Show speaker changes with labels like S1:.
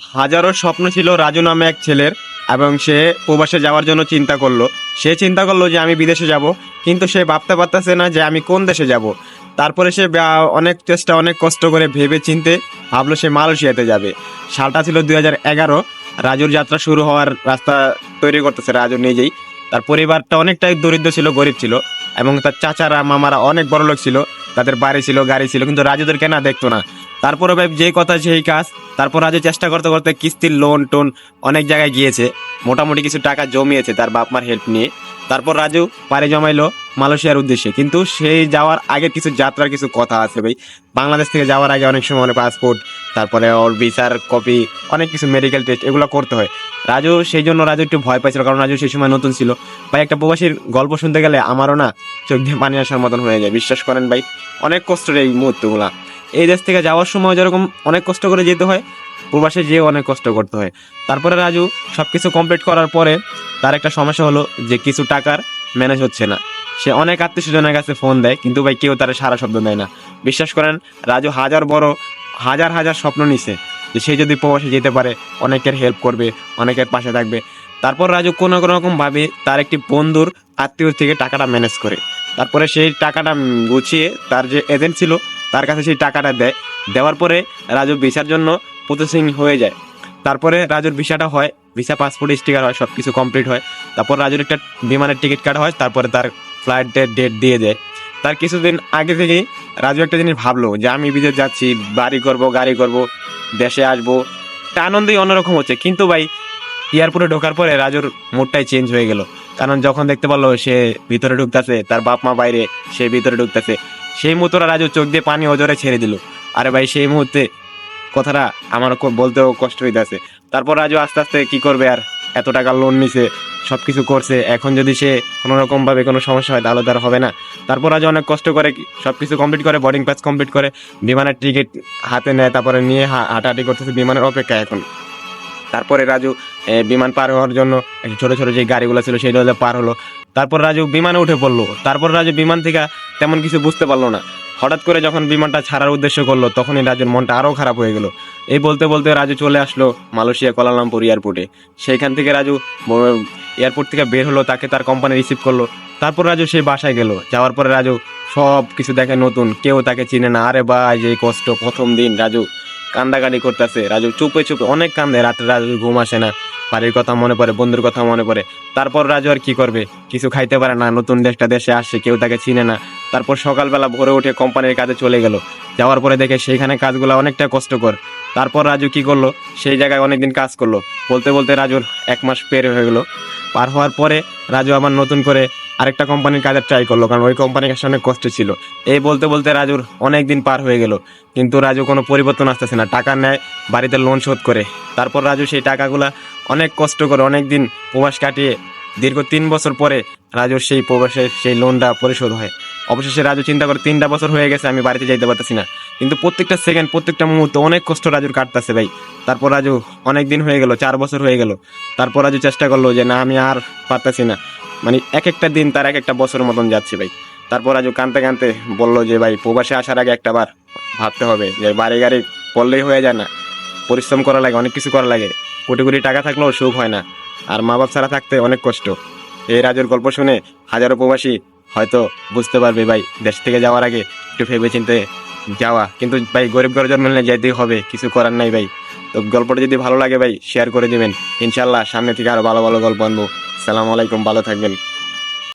S1: হাজারো স্বপ্ন ছিল রাজু নামে এক ছেলের এবং সে প্রবাসে যাওয়ার জন্য চিন্তা করল। সে চিন্তা করল যে আমি বিদেশে যাব, কিন্তু সে ভাবতে পারতেছে না যে আমি কোন দেশে যাব। তারপরে সে অনেক চেষ্টা, অনেক কষ্ট করে ভেবে চিনতে ভাবলো সে মালয়েশিয়াতে যাবে। সালটা ছিল দুই হাজার এগারো, রাজুর যাত্রা শুরু হওয়ার রাস্তা তৈরি করতেছে রাজু নিজেই। তার পরিবারটা অনেকটাই দরিদ্র ছিল, গরিব ছিল এবং তার চাচারা, মামারা অনেক বড় লোক ছিল। তাদের বাড়ি ছিল, গাড়ি ছিল, কিন্তু রাজুদেরকে না দেখতো না। তারপরে ভাই যে কথা সেই কাজ, তারপর রাজু চেষ্টা করতে করতে কিস্তির লোন টোন অনেক জায়গায় গিয়েছে, মোটামুটি কিছু টাকা জমিয়েছে তার বাপ মার হেল্প নিয়ে। তারপর রাজু পাড়ি জমাইলো মালয়েশিয়ার উদ্দেশ্যে। কিন্তু সেই যাওয়ার আগে কিছু যাত্রার কিছু কথা আছে ভাই। বাংলাদেশ থেকে যাওয়ার আগে অনেক সময় পাসপোর্ট তারপরে ওর ভিসার কপি অনেক কিছু মেডিকেল টেস্ট এগুলো করতে হয়। রাজু, সেই জন্য রাজু একটু ভয় পাইছিল, কারণ রাজু সেই সময় নতুন ছিল। ভাই, একটা প্রবাসীর গল্প শুনতে গেলে আমারও না চোখ দিয়ে পানি আসার মতন হয়ে যায়, বিশ্বাস করেন ভাই। অনেক কষ্টের এই মুহূর্তগুলা। এই দেশ থেকে যাওয়ার সময় যেরকম অনেক কষ্ট করে যেতে হয়, প্রবাসে যেয়ে অনেক কষ্ট করতে হয়। তারপরে রাজু সব কিছু কমপ্লিট করার পরে তার একটা সমস্যা হলো যে কিছু টাকার ম্যানেজ হচ্ছে না। সে অনেক আত্মীয় স্বজনের কাছে ফোন দেয়, কিন্তু ভাই কেউ তার সারা শব্দ দেয় না। বিশ্বাস করেন, রাজু হাজার বড়, হাজার হাজার স্বপ্ন নিছে যে সে যদি প্রবাসে যেতে পারে, অনেকের হেল্প করবে, অনেকের পাশে থাকবে। তারপর রাজু কোনো কোনো রকম ভাবে তার একটি বন্ধুর আত্মীয় থেকে টাকাটা ম্যানেজ করে। তারপরে সেই টাকাটা গুছিয়ে তার যে এজেন্ট ছিল, তার কাছে সেই টাকাটা দেয়। দেওয়ার পরে রাজু ভিসার জন্য প্রসেসিং হয়ে যায়। তারপরে রাজুর ভিসাটা হয়, ভিসা পাসপোর্ট স্টিকার হয় সব কিছু কমপ্লিট হয়। তারপর রাজুর একটা বিমানের টিকিট কাটা হয়, তারপরে তার ফ্লাইটের ডেট দিয়ে দেয়। তার কিছুদিন আগে থেকেই রাজু একটা জিনিস ভাবলো যে আমি বিদেশ যাচ্ছি, বাড়ি করব, গাড়ি করব, দেশে আসব। একটা আনন্দই অন্যরকম হচ্ছে। কিন্তু ভাই, এয়ারপোর্টে ঢোকার পরে রাজুর মুডটাই চেঞ্জ হয়ে গেল। কারণ যখন দেখতে পারল সে ভিতরে ঢুকতেছে, তার বাপ মা বাইরে, সে ভিতরে ঢুকতেছে। সেই মুহূর্তে রাজু চোখ দিয়ে পানি ওজরে ছেড়ে দিল। আরে ভাই, সেই মুহূর্তে কথাটা আমার বলতেও কষ্ট হইতেছে। তারপর রাজু আস্তে আস্তে কি করবে আর এত টাকা লোন নিছে সব কিছু করছে, এখন যদি সে কোনো রকম ভাবে কোনো সমস্যা হয়, তাহলে তার হবে না। তারপর আজ অনেক কষ্ট করে সব কিছু কমপ্লিট করে বোর্ডিং পাস কমপ্লিট করে, বিমানের টিকিট হাতে নেয়, তারপরে নিয়ে হাঁটাহাঁটি করতেছে, বিমানের অপেক্ষা এখন। তারপরে রাজু বিমান পার হওয়ার জন্য ছোট ছোট যে গাড়িগুলো ছিল সেই সেগুলো পার হলো। তারপর রাজু বিমানে উঠে পড়ল। তারপর রাজু বিমান থেকে তেমন কিছু বুঝতে পারল না। হঠাৎ করে যখন বিমানটা ছাড়ার উদ্দেশ্য করল, তখনই রাজুর মনটা আরও খারাপ হয়ে গেল। এই বলতে বলতে রাজু চলে আসলো মালয়েশিয়া কোলালামপুর এয়ারপোর্টে। সেইখান থেকে রাজু এয়ারপোর্ট থেকে বের হলো, তাকে তার কোম্পানি রিসিভ করল। তারপর রাজু সেই বাসায় গেল। যাওয়ার পরে রাজু সব কিছু দেখে নতুন। কেউ তাকে চিনে না। আরে ভাই, যে কষ্ট, প্রথম দিন রাজু কান্দাকাটি করতেছে। রাজু চুপে চুপে অনেক কান্দে। রাত্রে রাজু ঘুম আসে না। বাড়ির কথা মনে পড়ে, বন্ধুর কথা মনে পড়ে। তারপর রাজু আর কি করবে? কিছু খাইতে পারে না, নতুন দেশটা দেশে আসছে, কেউ তাকে চিনে না। তারপর সকালবেলা ভোরে উঠে কোম্পানির কাজে চলে গেল। যাওয়ার পরে দেখে সেইখানে কাজগুলো অনেকটা কষ্টকর। তারপর রাজু কি করল? সেই জায়গায় অনেকদিন কাজ করল। বলতে বলতে রাজুর এক মাস পের হয়ে গেলো। পার হওয়ার পরে রাজু আবার নতুন করে আরেকটা কোম্পানির কাজে ট্রাই করল, কারণ ওই কোম্পানির কাছে অনেক কষ্ট ছিল। এই বলতে বলতে রাজুর অনেক দিন পার হয়ে গেল। কিন্তু রাজু কোনো পরিবর্তন আসতেছে না। টাকা নেয়, বাড়িতে লোন শোধ করে। তারপর রাজু সেই টাকাগুলা অনেক কষ্ট করে অনেক দিন প্রবাস কাটিয়ে দীর্ঘ তিন বছর পরে রাজুর সেই প্রবাসের সেই লোনটা পরিশোধ হয়। অবশেষে রাজু চিন্তা করে তিনটা বছর হয়ে গেছে, আমি বাড়িতে যাইতে পারতেছি না। কিন্তু প্রত্যেকটা সেকেন্ড প্রত্যেকটা মুহূর্তে অনেক কষ্ট রাজুর কাটতেছে ভাই। তারপর রাজু অনেক দিন হয়ে গেল, চার বছর হয়ে গেল। তারপর রাজু চেষ্টা করল যে, না, আমি আর পারতেছি না। মানে এক একটা দিন তার এক একটা বছরের মতন যাচ্ছে ভাই। তারপর রাজু কানতে কানতে বলল যে, ভাই, প্রবাসে আসার আগে একটা বার ভাবতে হবে যে, বাড়ি গাড়ি পড়লেই হয়ে যায় না। পরিশ্রম করা লাগে, অনেক কিছু করা লাগে। কোটি কোটি টাকা থাকলেও সুখ হয় না। আর মা বাপ ছাড়া থাকতে অনেক কষ্ট। এই রাজুর গল্প শুনে হাজারো প্রবাসী হয়তো বুঝতে পারবে, ভাই, দেশ থেকে যাওয়ার আগে একটু ভেবে চিনতে যাওয়া। কিন্তু, ভাই, গরিব ঘরে জন্ম নিলে যেতেই হবে, কিছু করার নাই, ভাই। তো গল্পটা যদি ভালো লাগে, ভাই শেয়ার করে দিবেন। ইনশাল্লাহ সামনে থেকে আরও ভালো ভালো গল্প আনব। সালাম আলাইকুম, ভালো থাকবেন।